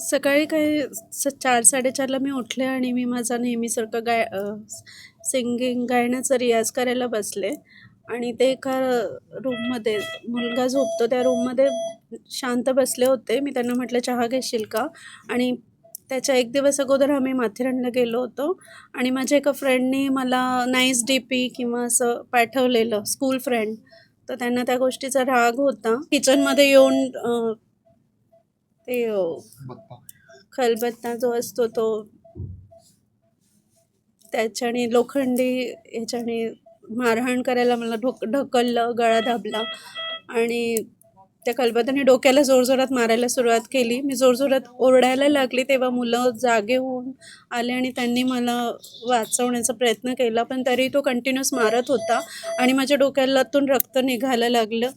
सकाळी काही स चार साडेचारला मी उठले आणि मी माझा नेहमीसारखं गाय सिंगिंग गायण्याचा रियाज करायला बसले. आणि ते एका रूममध्ये मुलगा झोपतो त्या रूममध्ये शांत बसले होते. मी त्यांना म्हटलं चहा घेशील का? आणि त्याच्या एक दिवस अगोदर आम्ही माथेरानला गेलो होतो. आणि माझ्या एका फ्रेंडनी मला नाईस डी पी किंवा असं पाठवलेलं स्कूल फ्रेंड तर त्यांना त्या गोष्टीचा राग होता. किचनमध्ये येऊन ते खलबत्ता जो असतो तो त्याच्याने लोखंडी ह्याच्याने मारहाण करायला मला ढोक ढकललं गळा दाबला आणि त्या खलबत्त्याने डोक्याला जोरजोरात मारायला सुरुवात केली. मी जोरजोरात ओरडायला लागली तेव्हा मुलं जागे होऊन आले आणि त्यांनी मला वाचवण्याचा प्रयत्न केला पण तरी तो कंटिन्युअस मारत होता आणि माझ्या डोक्यालातून रक्त निघायला लागलं.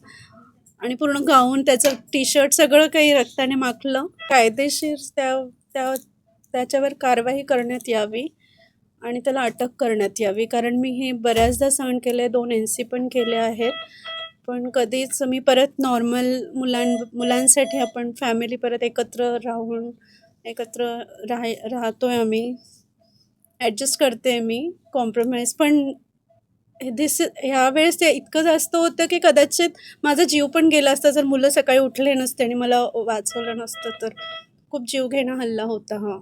आणि पूर्ण गाऊन त्याचं टी शर्ट सगळं काही रक्ताने माखलं. कायदेशीर त्या त्या त्याच्यावर कारवाई करण्यात यावी आणि त्याला अटक करण्यात यावी. कारण मी हे बऱ्याचदा सहन केले दोन एन सी पण केले आहेत. पण कधीच मी परत नॉर्मल मुलां मुलांसाठी आपण फॅमिली परत एकत्र राहून एकत्र राह राहतो आहे आम्ही. ॲडजस्ट करते मी. कॉम्प्रोमाइज पण दिस ह्यावेळेस ते इतकं जास्त होतं की कदाचित माझा जीव पण गेला असता. जर मुलं सकाळी उठले नसते आणि मला वाचवलं नसतं तर खूप जीव घेणं हल्ला होता हा.